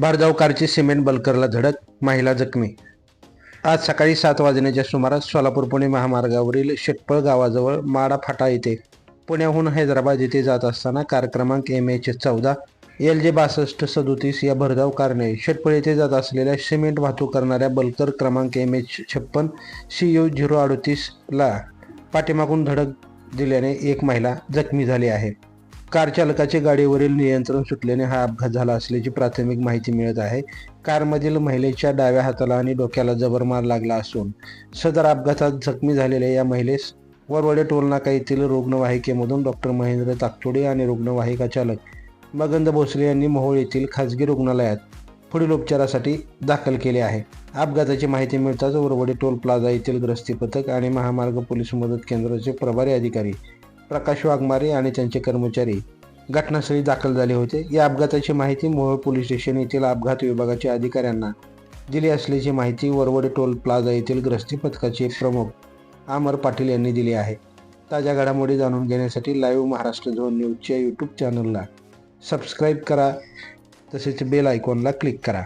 भरधाव कारची सिमेंट बलकरला धडक महिला जखमी. आज सकाळी सात वाजण्याच्या सुमारास सोलापूर पुणे महामार्गावरील शेटपळ गावाजवळ माडा फाटा येथे पुण्याहून हैदराबाद येथे जात असताना कार क्रमांक एम एच चौदा एल जे बासष्ट सदोतीस या भरधाव कारने शेटपळ येथे जात असलेल्या सिमेंट वाहतूक करणाऱ्या बलकर क्रमांक एम एच छप्पन सी यू झिरो अडतीसला पाठीमागून धडक दिल्याने एक महिला जखमी झाली आहे. कार चालकाचे गाडीवरील नियंत्रण सुटल्याने हा अपघात झाला असल्याची प्राथमिक माहिती मिळत आहे. कारमधील महिलेच्या डाव्या हाताला आणि डोक्याला जबर मार लागला असून सदर अपघातात जखमी झालेल्या या महिलेस वरवडे टोलनाका येथील रुग्णवाहिकेमधून डॉक्टर महेंद्र ताकतोडे आणि रुग्णवाहिका चालक मगंद भोसले यांनी मोहोळ येथील खाजगी रुग्णालयात पुढील उपचारासाठी दाखल केले आहे. अपघाताची माहिती मिळताच वरवडे टोल प्लाझा येथील ग्रस्ती पथक आणि महामार्ग पोलीस मदत केंद्राचे प्रभारी अधिकारी प्रकाश वाघमारे आणि त्यांचे कर्मचारी घटनास्थळी दाखल झाले होते. या अपघाताची माहिती मोहोळ पोलीस स्टेशन येथील अपघात विभागाच्या अधिकाऱ्यांना दिली असल्याची माहिती वरवडे टोल प्लाझा येथील ग्रस्ती पथकाचे प्रमुख अमर पाटील यांनी दिली आहे. ताज्या घडामोडी जाणून घेण्यासाठी लाईव्ह महाराष्ट्र झोन न्यूजच्या यूट्यूब चॅनलला सबस्क्राईब करा. तसेच बेल आयकॉनला क्लिक करा.